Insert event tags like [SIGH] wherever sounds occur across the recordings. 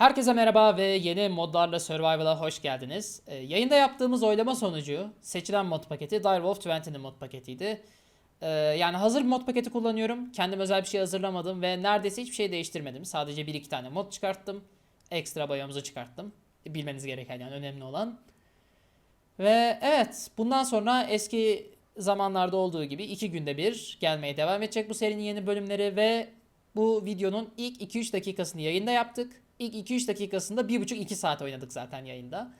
Herkese merhaba ve yeni modlarla Survival'a hoş geldiniz. Ee, yayında yaptığımız oylama sonucu seçilen mod paketi Direwolf 20'nin mod paketiydi. Ee, yani hazır mod paketi kullanıyorum. Kendim özel bir şey hazırlamadım ve neredeyse hiçbir şey değiştirmedim. Sadece 1-2 tane mod çıkarttım. Ekstra bayomuzu çıkarttım. Bilmeniz gereken yani önemli olan. Ve evet bundan sonra eski zamanlarda olduğu gibi 2 günde bir gelmeye devam edecek bu serinin yeni bölümleri ve bu videonun ilk 2-3 dakikasını yayında yaptık. İlk 2-3 dakikasında 1,5-2 saat oynadık zaten yayında.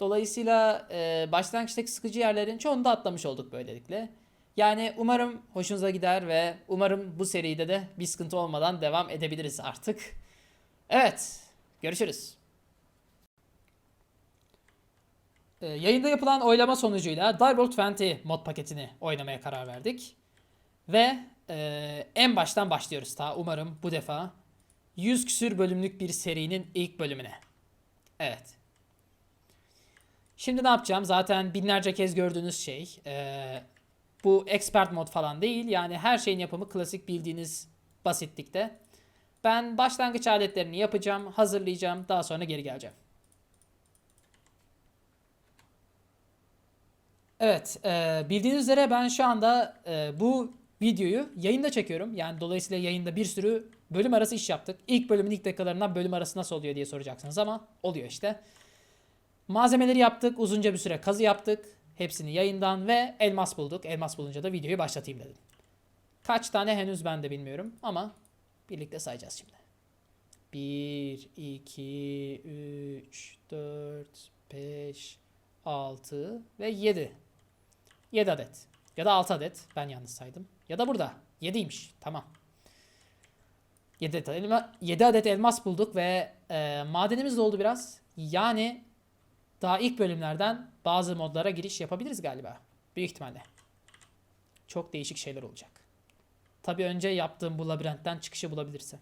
Dolayısıyla e, başlangıçtaki sıkıcı yerlerin çoğunu da atlamış olduk böylelikle. Yani umarım hoşunuza gider ve umarım bu seride de bir sıkıntı olmadan devam edebiliriz artık. Evet, görüşürüz. E, yayında yapılan oylama sonucuyla Direwolf 20 mod paketini oynamaya karar verdik. Ve e, en baştan başlıyoruz ta umarım bu defa 100 küsür bölümlük bir serinin ilk bölümüne. Evet. Şimdi ne yapacağım? Zaten binlerce kez gördüğünüz şey. Ee, bu expert mod falan değil. Yani her şeyin yapımı klasik bildiğiniz basitlikte. Ben başlangıç aletlerini yapacağım, hazırlayacağım. Daha sonra geri geleceğim. Evet, e, bildiğiniz üzere ben şu anda e, bu videoyu yayında çekiyorum. Yani dolayısıyla yayında bir sürü bölüm arası iş yaptık. İlk bölümün ilk dakikalarından bölüm arası nasıl oluyor diye soracaksınız ama oluyor işte. Malzemeleri yaptık, uzunca bir süre kazı yaptık. Hepsini yayından ve elmas bulduk. Elmas bulunca da videoyu başlatayım dedim. Kaç tane henüz ben de bilmiyorum ama birlikte sayacağız şimdi. 1, 2, 3, 4, 5, 6 ve 7. 7 adet. Ya da 6 adet. Ben yanlış saydım. Ya da burada. 7'ymiş. Tamam. 7 adet, elma, 7 adet elmas bulduk ve e, madenimiz de oldu biraz. Yani daha ilk bölümlerden bazı modlara giriş yapabiliriz galiba. Büyük ihtimalle. Çok değişik şeyler olacak. Tabi önce yaptığım bu labirentten çıkışı bulabilirsem.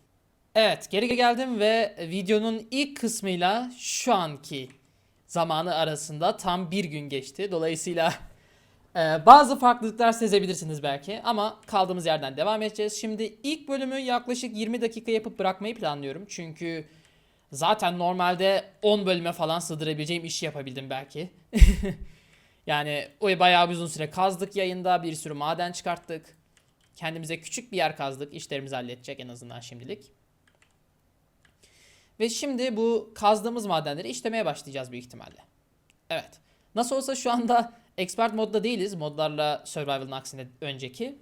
Evet geri geldim ve videonun ilk kısmıyla şu anki zamanı arasında tam bir gün geçti. Dolayısıyla [LAUGHS] ee, bazı farklılıklar sezebilirsiniz belki ama kaldığımız yerden devam edeceğiz. Şimdi ilk bölümü yaklaşık 20 dakika yapıp bırakmayı planlıyorum. Çünkü zaten normalde 10 bölüme falan sığdırabileceğim işi yapabildim belki. [LAUGHS] yani o bayağı bir uzun süre kazdık yayında. Bir sürü maden çıkarttık. Kendimize küçük bir yer kazdık. İşlerimizi halledecek en azından şimdilik. Ve şimdi bu kazdığımız madenleri işlemeye başlayacağız büyük ihtimalle. Evet. Nasıl olsa şu anda expert modda değiliz. Modlarla survival'ın aksine önceki.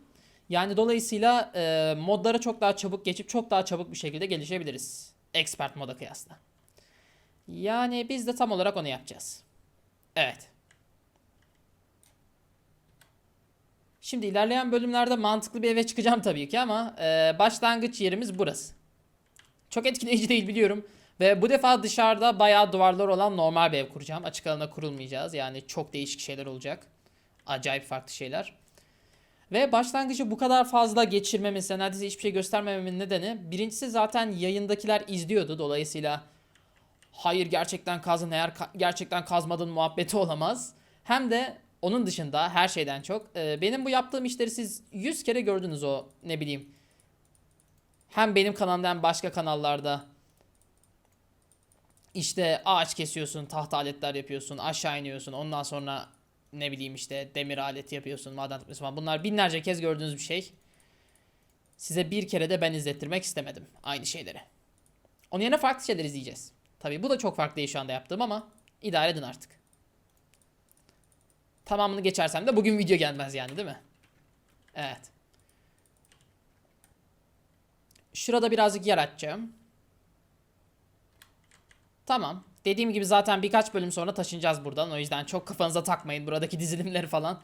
Yani dolayısıyla e, modlara çok daha çabuk geçip çok daha çabuk bir şekilde gelişebiliriz. Expert moda kıyasla. Yani biz de tam olarak onu yapacağız. Evet. Şimdi ilerleyen bölümlerde mantıklı bir eve çıkacağım tabii ki ama e, başlangıç yerimiz burası. Çok etkileyici değil biliyorum. Ve bu defa dışarıda bayağı duvarlar olan normal bir ev kuracağım. Açık alana kurulmayacağız. Yani çok değişik şeyler olacak. Acayip farklı şeyler. Ve başlangıcı bu kadar fazla geçirmemin, neredeyse hiçbir şey göstermememin nedeni birincisi zaten yayındakiler izliyordu. Dolayısıyla hayır gerçekten kazdın eğer ka- gerçekten kazmadın muhabbeti olamaz. Hem de onun dışında her şeyden çok e, benim bu yaptığım işleri siz 100 kere gördünüz o ne bileyim. Hem benim kanalımda hem başka kanallarda işte ağaç kesiyorsun, tahta aletler yapıyorsun, aşağı iniyorsun. Ondan sonra ne bileyim işte demir aleti yapıyorsun, maden topluyorsun falan. Bunlar binlerce kez gördüğünüz bir şey. Size bir kere de ben izlettirmek istemedim aynı şeyleri. Onun yerine farklı şeyler izleyeceğiz. Tabii bu da çok farklı değil şu anda yaptığım ama idare edin artık. Tamamını geçersem de bugün video gelmez yani değil mi? Evet. Şurada birazcık yer açacağım. Tamam. Dediğim gibi zaten birkaç bölüm sonra taşınacağız buradan. O yüzden çok kafanıza takmayın buradaki dizilimleri falan.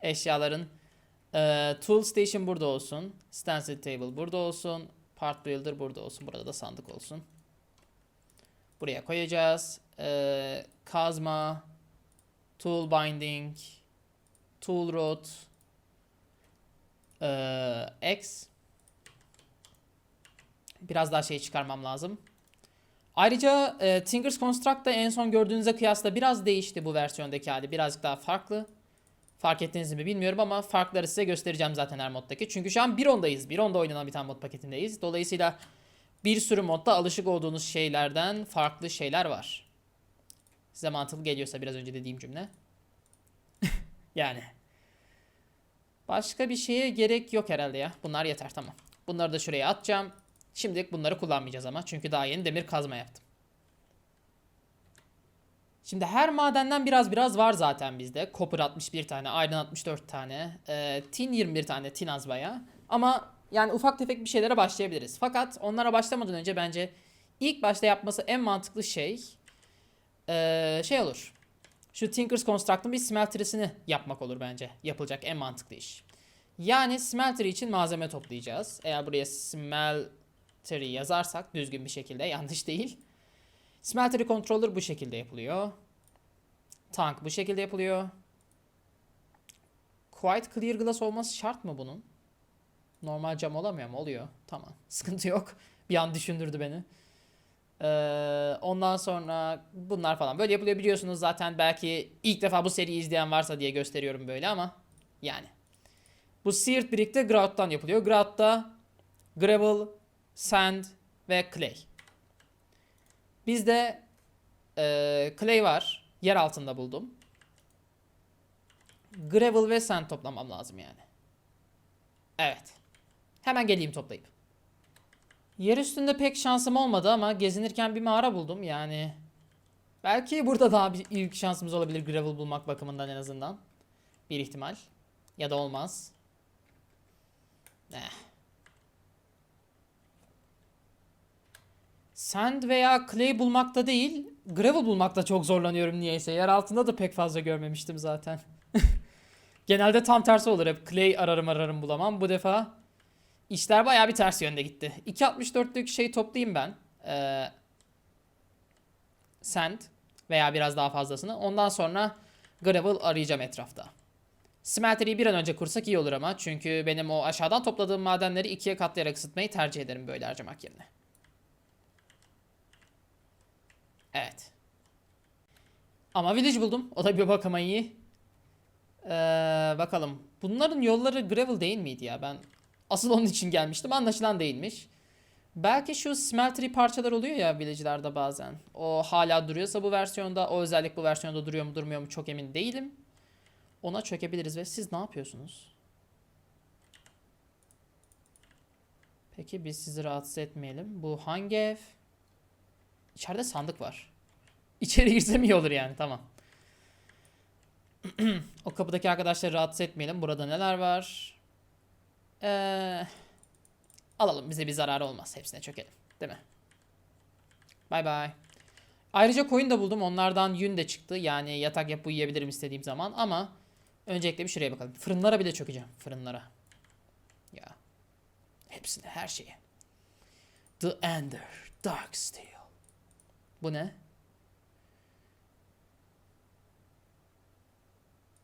Eşyaların. Ee, tool Station burada olsun. Stencil Table burada olsun. Part Builder burada olsun. Burada da sandık olsun. Buraya koyacağız. Ee, kazma. Tool Binding. Tool Rod. Ee, X. Biraz daha şey çıkarmam lazım. Ayrıca e, Tinker's Construct da en son gördüğünüze kıyasla biraz değişti bu versiyondaki hali. Birazcık daha farklı. Fark ettiniz mi bilmiyorum ama farkları size göstereceğim zaten her moddaki. Çünkü şu an 1.10'dayız. 1.10'da oynanan bir tane mod paketindeyiz. Dolayısıyla bir sürü modda alışık olduğunuz şeylerden farklı şeyler var. Size mantıklı geliyorsa biraz önce dediğim cümle. [LAUGHS] yani. Başka bir şeye gerek yok herhalde ya. Bunlar yeter tamam. Bunları da şuraya atacağım. Şimdilik bunları kullanmayacağız ama. Çünkü daha yeni demir kazma yaptım. Şimdi her madenden biraz biraz var zaten bizde. Copper 61 tane, Iron 64 tane, e, Tin 21 tane, Tin az bayağı. Ama yani ufak tefek bir şeylere başlayabiliriz. Fakat onlara başlamadan önce bence ilk başta yapması en mantıklı şey e, şey olur. Şu Tinker's Construct'ın bir smelterisini yapmak olur bence. Yapılacak en mantıklı iş. Yani smeltery için malzeme toplayacağız. Eğer buraya smeltery yazarsak düzgün bir şekilde yanlış değil. Smeltery controller bu şekilde yapılıyor. Tank bu şekilde yapılıyor. Quite clear glass olması şart mı bunun? Normal cam olamıyor mu? Oluyor. Tamam. [LAUGHS] Sıkıntı yok. Bir an düşündürdü beni. Ee, ondan sonra bunlar falan böyle yapılıyor biliyorsunuz zaten belki ilk defa bu seriyi izleyen varsa diye gösteriyorum böyle ama yani. Bu Seared Brick'te Grout'tan yapılıyor. Grout'ta Gravel, Sand ve Clay. Bizde e, Clay var. Yer altında buldum. Gravel ve Sand toplamam lazım yani. Evet. Hemen geleyim toplayıp. Yer üstünde pek şansım olmadı ama gezinirken bir mağara buldum yani. Belki burada daha bir ilk şansımız olabilir gravel bulmak bakımından en azından. Bir ihtimal. Ya da olmaz. Eh. Sand veya clay bulmakta değil, gravel bulmakta çok zorlanıyorum niyeyse. Yer altında da pek fazla görmemiştim zaten. [LAUGHS] Genelde tam tersi olur hep. Clay ararım ararım bulamam. Bu defa işler bayağı bir ters yönde gitti. 2.64'lük şey toplayayım ben. Ee, sand veya biraz daha fazlasını. Ondan sonra gravel arayacağım etrafta. Smeltery'i bir an önce kursak iyi olur ama. Çünkü benim o aşağıdan topladığım madenleri ikiye katlayarak ısıtmayı tercih ederim böyle harcamak yerine. Evet. Ama village buldum. O da bir bakıma iyi. Ee, bakalım. Bunların yolları gravel değil miydi ya? Ben asıl onun için gelmiştim. Anlaşılan değilmiş. Belki şu smeltery parçalar oluyor ya village'larda bazen. O hala duruyorsa bu versiyonda, o özellik bu versiyonda duruyor mu durmuyor mu çok emin değilim. Ona çökebiliriz ve siz ne yapıyorsunuz? Peki biz sizi rahatsız etmeyelim. Bu hangi ev? İçeride sandık var. İçeri girsem iyi olur yani tamam. [CLEARS THROAT] o kapıdaki arkadaşları rahatsız etmeyelim. Burada neler var? Ee, alalım bize bir zararı olmaz. Hepsine çökelim. Değil mi? Bay bay. Ayrıca koyun da buldum. Onlardan yün de çıktı. Yani yatak yapıp uyuyabilirim istediğim zaman. Ama öncelikle bir şuraya bakalım. Fırınlara bile çökeceğim. Fırınlara. Ya. Hepsine her şeye. The Ender. Dark Steel. Bu ne?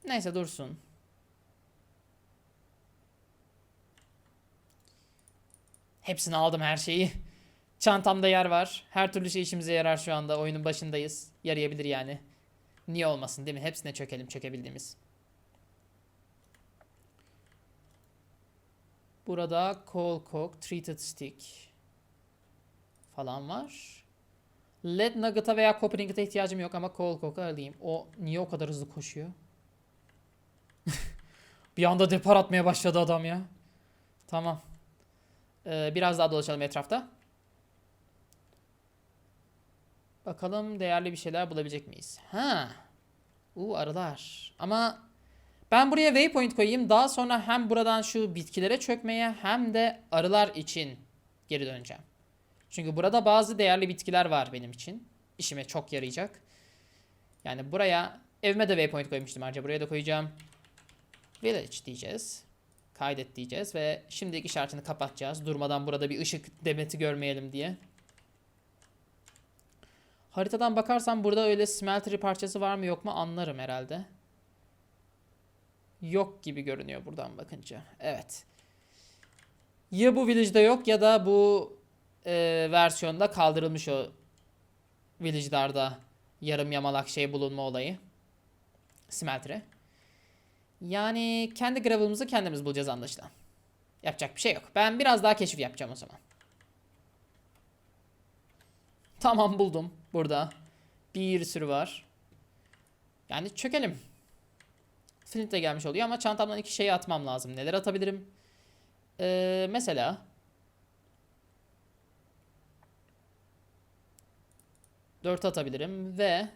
Neyse dursun. Hepsini aldım her şeyi. Çantamda yer var. Her türlü şey işimize yarar şu anda. Oyunun başındayız. Yarayabilir yani. Niye olmasın değil mi? Hepsine çökelim çökebildiğimiz. Burada coal coke, treated stick falan var. Led Nugget'a veya Copper Inget'a ihtiyacım yok ama Coal Coke'a alayım. O niye o kadar hızlı koşuyor? [LAUGHS] bir anda depar atmaya başladı adam ya. Tamam. Ee, biraz daha dolaşalım etrafta. Bakalım değerli bir şeyler bulabilecek miyiz? Ha. Uu arılar. Ama ben buraya waypoint koyayım. Daha sonra hem buradan şu bitkilere çökmeye hem de arılar için geri döneceğim. Çünkü burada bazı değerli bitkiler var benim için. İşime çok yarayacak. Yani buraya evime de waypoint koymuştum ayrıca. Buraya da koyacağım. Village diyeceğiz. Kaydet diyeceğiz ve şimdilik işaretini kapatacağız. Durmadan burada bir ışık demeti görmeyelim diye. Haritadan bakarsam burada öyle smeltery parçası var mı yok mu anlarım herhalde. Yok gibi görünüyor buradan bakınca. Evet. Ya bu village'da yok ya da bu e, versiyonda kaldırılmış o village'larda yarım yamalak şey bulunma olayı. Smelter'e. Yani kendi gravel'ımızı kendimiz bulacağız anlaşılan. Yapacak bir şey yok. Ben biraz daha keşif yapacağım o zaman. Tamam buldum burada. Bir sürü var. Yani çökelim. Flint de gelmiş oluyor ama çantamdan iki şeyi atmam lazım. Neler atabilirim? Ee, mesela 4 atabilirim ve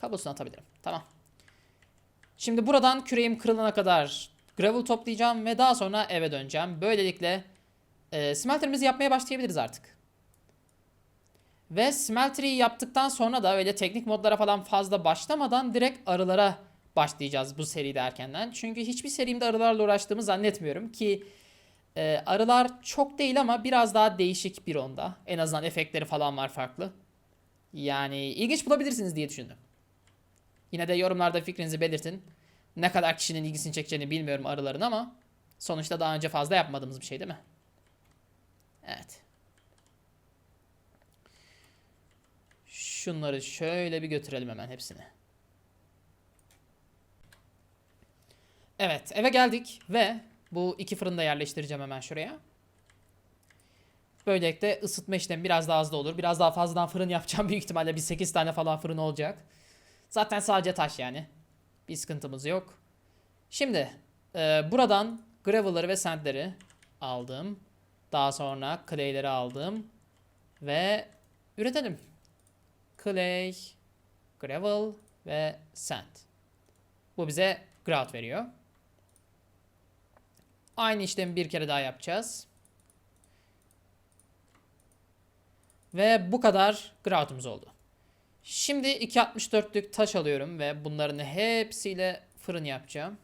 kablosunu atabilirim. Tamam. Şimdi buradan küreğim kırılana kadar gravel toplayacağım ve daha sonra eve döneceğim. Böylelikle e, smelterimizi yapmaya başlayabiliriz artık. Ve smeltery'i yaptıktan sonra da öyle teknik modlara falan fazla başlamadan direkt arılara başlayacağız bu seride erkenden. Çünkü hiçbir serimde arılarla uğraştığımı zannetmiyorum ki e, arılar çok değil ama biraz daha değişik bir onda. En azından efektleri falan var farklı. Yani ilginç bulabilirsiniz diye düşündüm. Yine de yorumlarda fikrinizi belirtin. Ne kadar kişinin ilgisini çekeceğini bilmiyorum arıların ama sonuçta daha önce fazla yapmadığımız bir şey değil mi? Evet. Şunları şöyle bir götürelim hemen hepsini. Evet eve geldik ve bu iki fırını da yerleştireceğim hemen şuraya. Böylelikle ısıtma işlemi biraz daha hızlı olur. Biraz daha fazladan fırın yapacağım. [LAUGHS] Büyük ihtimalle bir 8 tane falan fırın olacak. Zaten sadece taş yani. Bir sıkıntımız yok. Şimdi e, buradan gravel'ları ve sandleri aldım. Daha sonra clay'leri aldım. Ve üretelim. Clay, gravel ve sand. Bu bize grout veriyor. Aynı işlemi bir kere daha yapacağız. Ve bu kadar groutumuz oldu. Şimdi 2.64'lük taş alıyorum ve bunların hepsiyle fırın yapacağım.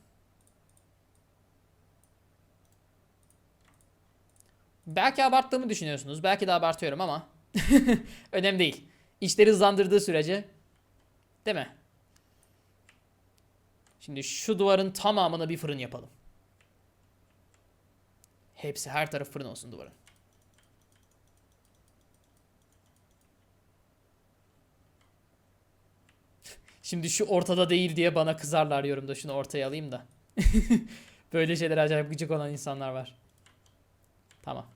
Belki abarttığımı düşünüyorsunuz. Belki de abartıyorum ama [LAUGHS] önemli değil. İşleri hızlandırdığı sürece değil mi? Şimdi şu duvarın tamamına bir fırın yapalım. Hepsi her taraf fırın olsun duvarın. Şimdi şu ortada değil diye bana kızarlar yorumda. Şunu ortaya alayım da. [LAUGHS] Böyle şeyler acayip gıcık olan insanlar var. Tamam.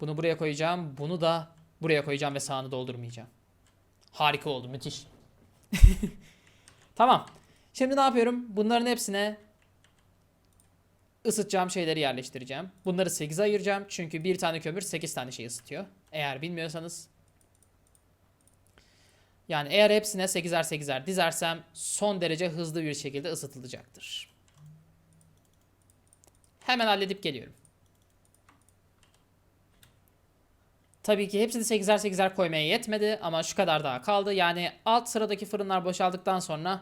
Bunu buraya koyacağım. Bunu da buraya koyacağım ve sağını doldurmayacağım. Harika oldu. Müthiş. [LAUGHS] tamam. Şimdi ne yapıyorum? Bunların hepsine ısıtacağım şeyleri yerleştireceğim. Bunları 8'e ayıracağım. Çünkü bir tane kömür 8 tane şey ısıtıyor. Eğer bilmiyorsanız. Yani eğer hepsine 8'er 8'er dizersem son derece hızlı bir şekilde ısıtılacaktır. Hemen halledip geliyorum. Tabii ki hepsini 8'er 8'er koymaya yetmedi ama şu kadar daha kaldı. Yani alt sıradaki fırınlar boşaldıktan sonra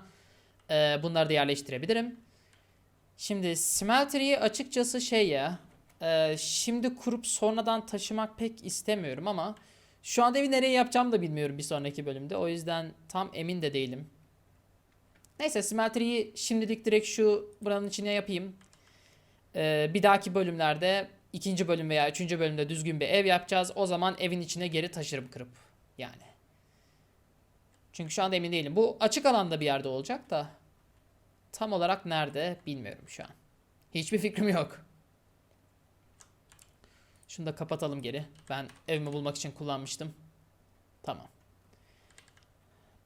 e, bunları da yerleştirebilirim. Şimdi smeltery'i açıkçası şey ya e, şimdi kurup sonradan taşımak pek istemiyorum ama şu anda evi nereye yapacağımı da bilmiyorum bir sonraki bölümde. O yüzden tam emin de değilim. Neyse smeltery'i şimdilik direkt şu buranın içine yapayım. Ee, bir dahaki bölümlerde ikinci bölüm veya üçüncü bölümde düzgün bir ev yapacağız. O zaman evin içine geri taşırım kırıp. Yani. Çünkü şu anda emin değilim. Bu açık alanda bir yerde olacak da. Tam olarak nerede bilmiyorum şu an. Hiçbir fikrim yok. Şunu da kapatalım geri. Ben evimi bulmak için kullanmıştım. Tamam.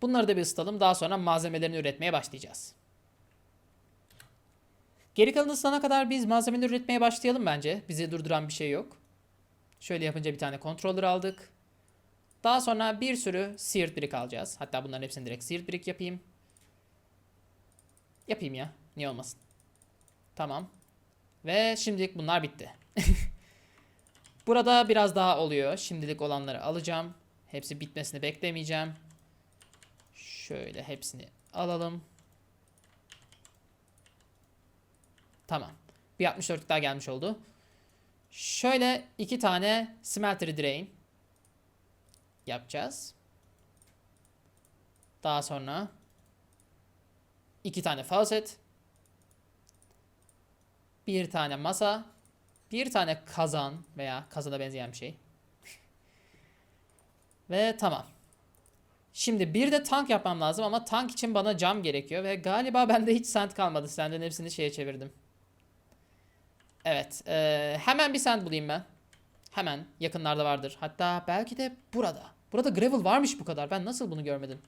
Bunları da bir ısıtalım. Daha sonra malzemelerini üretmeye başlayacağız. Geri kalan ısınana kadar biz malzemeleri üretmeye başlayalım bence. Bizi durduran bir şey yok. Şöyle yapınca bir tane controller aldık. Daha sonra bir sürü seared brick alacağız. Hatta bunların hepsini direkt seared brick yapayım. Yapayım ya. Niye olmasın. Tamam. Ve şimdilik bunlar bitti. [LAUGHS] Burada biraz daha oluyor. Şimdilik olanları alacağım. Hepsi bitmesini beklemeyeceğim. Şöyle hepsini alalım. Tamam. Bir 64 daha gelmiş oldu. Şöyle iki tane smelter drain yapacağız. Daha sonra iki tane faucet. Bir tane masa. Bir tane kazan veya kazana benzeyen bir şey. Ve tamam. Şimdi bir de tank yapmam lazım ama tank için bana cam gerekiyor ve galiba bende hiç sand kalmadı. Senden hepsini şeye çevirdim. Evet. E, hemen bir sand bulayım ben. Hemen yakınlarda vardır. Hatta belki de burada. Burada gravel varmış bu kadar. Ben nasıl bunu görmedim?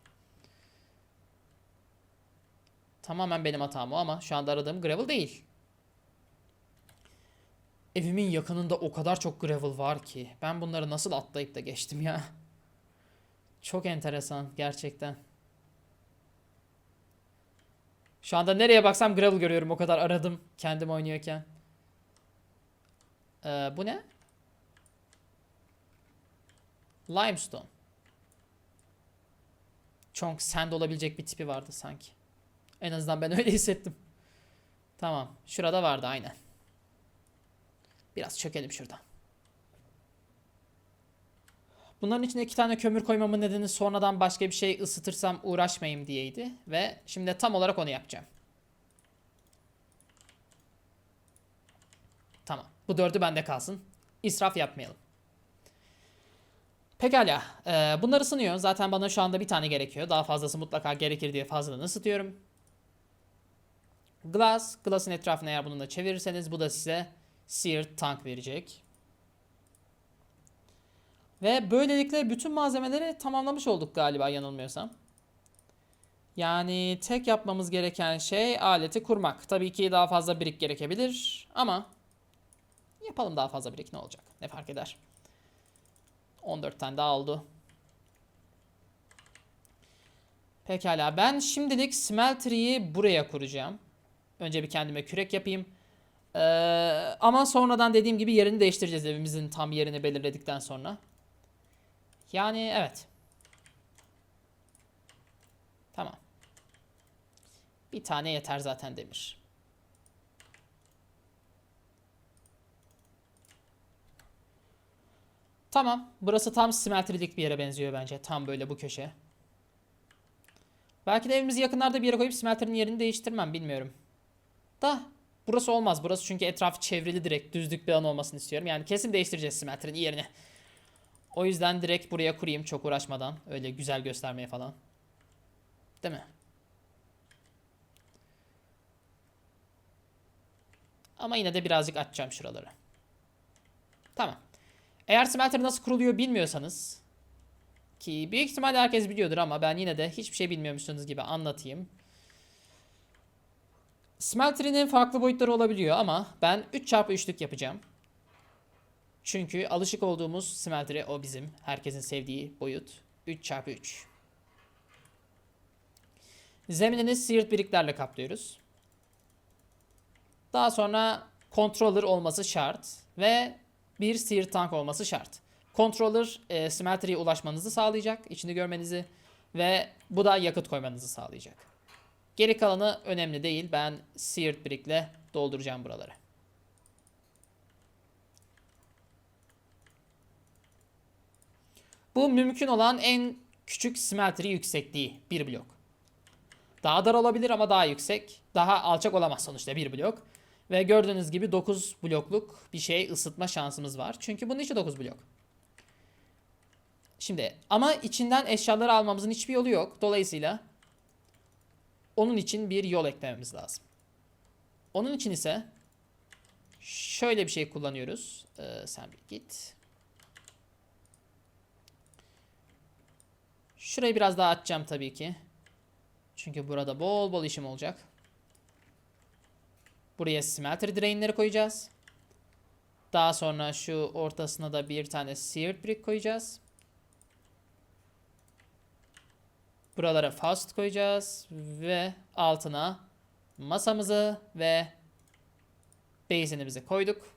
Tamamen benim hatam o ama şu anda aradığım gravel değil. Evimin yakınında o kadar çok gravel var ki. Ben bunları nasıl atlayıp da geçtim ya. Çok enteresan gerçekten. Şu anda nereye baksam gravel görüyorum. O kadar aradım kendim oynuyorken. Ee, bu ne? Limestone. Çok sand olabilecek bir tipi vardı sanki. En azından ben [LAUGHS] öyle hissettim. Tamam. Şurada vardı aynen. Biraz çökelim şuradan. Bunların içine iki tane kömür koymamın nedeni sonradan başka bir şey ısıtırsam uğraşmayayım diyeydi. Ve şimdi tam olarak onu yapacağım. Tamam. Bu dördü bende kalsın. İsraf yapmayalım. Pekala. Ee, bunlar ısınıyor. Zaten bana şu anda bir tane gerekiyor. Daha fazlası mutlaka gerekir diye fazladan ısıtıyorum. Glass. Glass'ın etrafını eğer bununla çevirirseniz bu da size seared tank verecek. Ve böylelikle bütün malzemeleri tamamlamış olduk galiba yanılmıyorsam. Yani tek yapmamız gereken şey aleti kurmak. Tabii ki daha fazla birik gerekebilir ama yapalım daha fazla birik ne olacak? Ne fark eder? 14 tane daha oldu. Pekala ben şimdilik smeltery'i buraya kuracağım. Önce bir kendime kürek yapayım. Ee, ama sonradan dediğim gibi yerini değiştireceğiz evimizin tam yerini belirledikten sonra. Yani evet. Tamam. Bir tane yeter zaten demir. Tamam. Burası tam simetrilik bir yere benziyor bence. Tam böyle bu köşe. Belki de evimizi yakınlarda bir yere koyup smelter'ın yerini değiştirmem bilmiyorum. Da burası olmaz. Burası çünkü etrafı çevrili direkt düzlük bir alan olmasını istiyorum. Yani kesin değiştireceğiz smelter'ın yerini. O yüzden direkt buraya kurayım çok uğraşmadan. Öyle güzel göstermeye falan. Değil mi? Ama yine de birazcık açacağım şuraları. Tamam. Eğer smelter nasıl kuruluyor bilmiyorsanız ki büyük ihtimalle herkes biliyordur ama ben yine de hiçbir şey bilmiyormuşsunuz gibi anlatayım. Smelter'inin farklı boyutları olabiliyor ama ben 3x3'lük yapacağım. Çünkü alışık olduğumuz smelter'e o bizim herkesin sevdiği boyut 3x3. Zeminini siirt biriklerle kaplıyoruz. Daha sonra controller olması şart ve bir siirt tank olması şart. Controller e, smelter'e ulaşmanızı sağlayacak, içini görmenizi ve bu da yakıt koymanızı sağlayacak. Geri kalanı önemli değil. Ben siirt birikle dolduracağım buraları. Bu mümkün olan en küçük smeltery yüksekliği bir blok. Daha dar olabilir ama daha yüksek. Daha alçak olamaz sonuçta bir blok. Ve gördüğünüz gibi 9 blokluk bir şey ısıtma şansımız var. Çünkü bunun içi 9 blok. Şimdi ama içinden eşyaları almamızın hiçbir yolu yok. Dolayısıyla onun için bir yol eklememiz lazım. Onun için ise şöyle bir şey kullanıyoruz. Ee, sen bir git. Şurayı biraz daha açacağım tabii ki. Çünkü burada bol bol işim olacak. Buraya smelter drainleri koyacağız. Daha sonra şu ortasına da bir tane seared brick koyacağız. Buralara fast koyacağız ve altına masamızı ve basinimizi koyduk.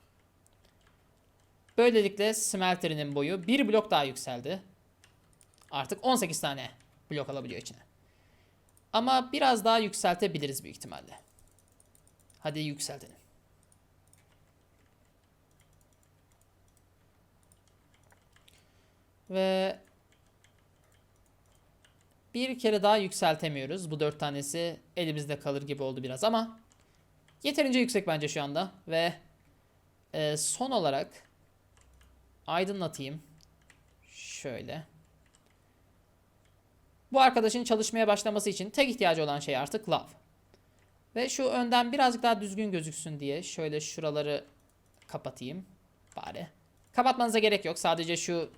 Böylelikle smelterinin boyu bir blok daha yükseldi. Artık 18 tane blok alabiliyor içine. Ama biraz daha yükseltebiliriz büyük ihtimalle. Hadi yükseltelim. Ve bir kere daha yükseltemiyoruz. Bu dört tanesi elimizde kalır gibi oldu biraz ama yeterince yüksek bence şu anda. Ve e, son olarak aydınlatayım. Şöyle. Bu arkadaşın çalışmaya başlaması için tek ihtiyacı olan şey artık lav. Ve şu önden birazcık daha düzgün gözüksün diye şöyle şuraları kapatayım bari. Kapatmanıza gerek yok. Sadece şu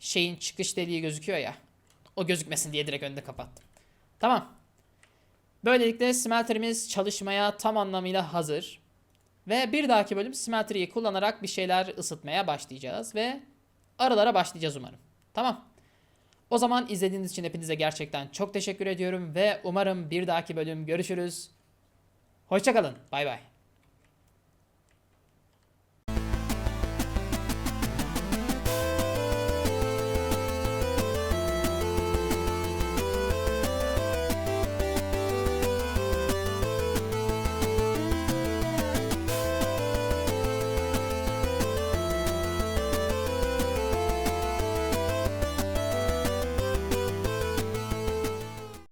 şeyin çıkış deliği gözüküyor ya. O gözükmesin diye direkt önde kapattım. Tamam. Böylelikle smelterimiz çalışmaya tam anlamıyla hazır. Ve bir dahaki bölüm smeltery'i kullanarak bir şeyler ısıtmaya başlayacağız ve arılara başlayacağız umarım. Tamam. O zaman izlediğiniz için hepinize gerçekten çok teşekkür ediyorum ve umarım bir dahaki bölüm görüşürüz. Hoşçakalın. Bay bay.